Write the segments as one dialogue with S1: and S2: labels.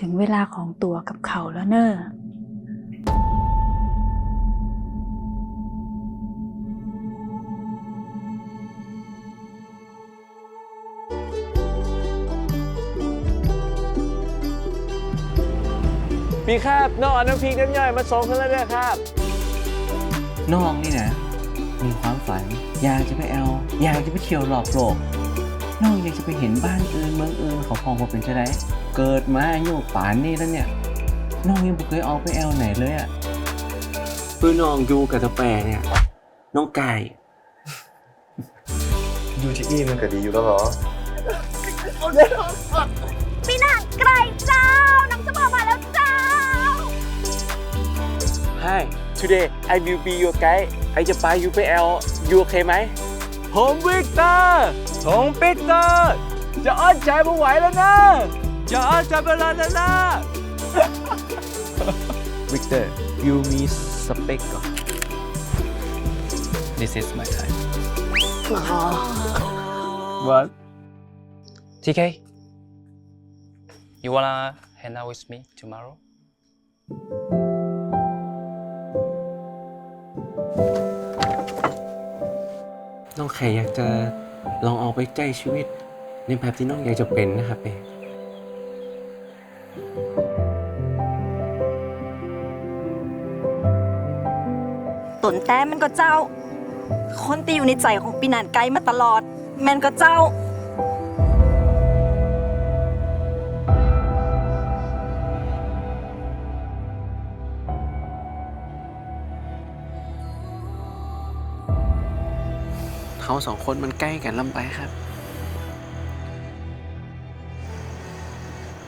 S1: ถึงเวลาของตัวกับเขาแล้วเนอะ
S2: พี่ครับน้องเอาน้ำพริกน้ำย่อยมาส่งให้แล้วเด้อครับ
S3: น้องนี่นะมีความฝัน อยากจะไปแอลอยากจะไปเที่ยวรอบโลก น้องอยากจะไปเห็นบ้านอื่นเมืองอื่นเขาพองว่าเป็นจะได้เกิดมาอายุป่านนี้แล้วเนี่ย น้องยังไม่เคยออกไปแอลไหนเลยอะ่ะเพื่อน้องอยู่กับตะแปรเนี่ย น้องไก่
S4: อยู่ที่นี่มันก็ดีอยู่แล้วเหรอ
S5: พี่นางไกลเจ้าน้ำสมอมาแล้วเจ้า
S2: Hi today I will be your guide ไอจะไป UPL อยู่โอเคไหม ผมวิกเตอร์ผมปีเตอร์ จะอ้อนใจไม่ไหวแล้วนะ จะอ้อนใจไม่ไหวแล้วนะ
S6: Victor, you miss spec. This is my time.
S2: What
S6: TK, you wanna hang out with me tomorrow?
S3: น้องแค่อยากจะลองออกไปใช้ชีวิต ในแบบที่น้องอยากจะเป็นนะครับเป้
S5: ตนแต้มมันก็เจ้า คนที่อยู่ในใจของปีนานไกลมาตลอด แมนก็เจ้า
S3: เขาสองคนมันใกล้กันลำไปครับ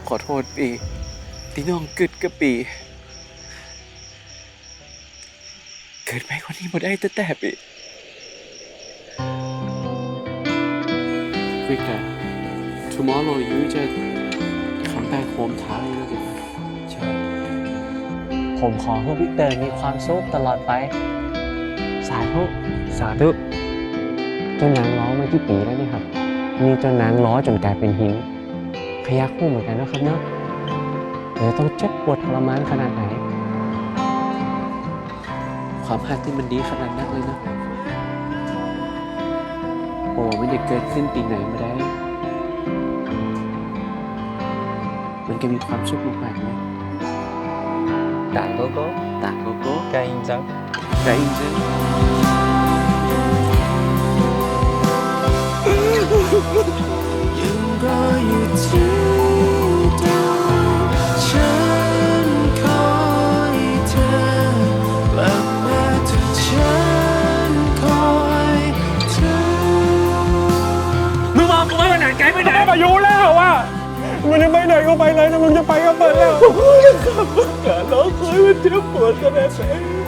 S3: ขอโทษปีที่น้องกึดกับปี เกิดไปคนนี้บ่ได้แต่แต่ปีวิกเตอร์ tomorrow you จะ come back home Thai แล้วกัน
S2: ใช่ผมขอให้วิกเตอร์มีความสุขตลอดไป สาธุ สาธุ
S3: จนนางล้อมากี่ปีแล้วเนี่ยครับ มีจนนางล้อจนกลายเป็นหินขยักคู่เหมือนกันนะครับเนาะเดี๋ยวต้องเจ็บปวดทรมานขนาดไหน ความหักที่มันดีขนาดนั้นเลยนะโอ้ไม่ได้เกิดขึ้นปีไหนมาได้ มันก็มีความสุขมากๆเลย
S6: Đạn cô cô,
S3: ต่างโลโก้
S6: cây trắng.
S3: ใจจ ริง
S2: มึงมองกูไว้วันไหนไกลไปไหนมาอยู่แล้วอะมันจะไปไหนก็ไปเลยนะมึงจะไปก็ไปแล้ว ขาล้อเคยมันเจ็บปวดขนาดไหน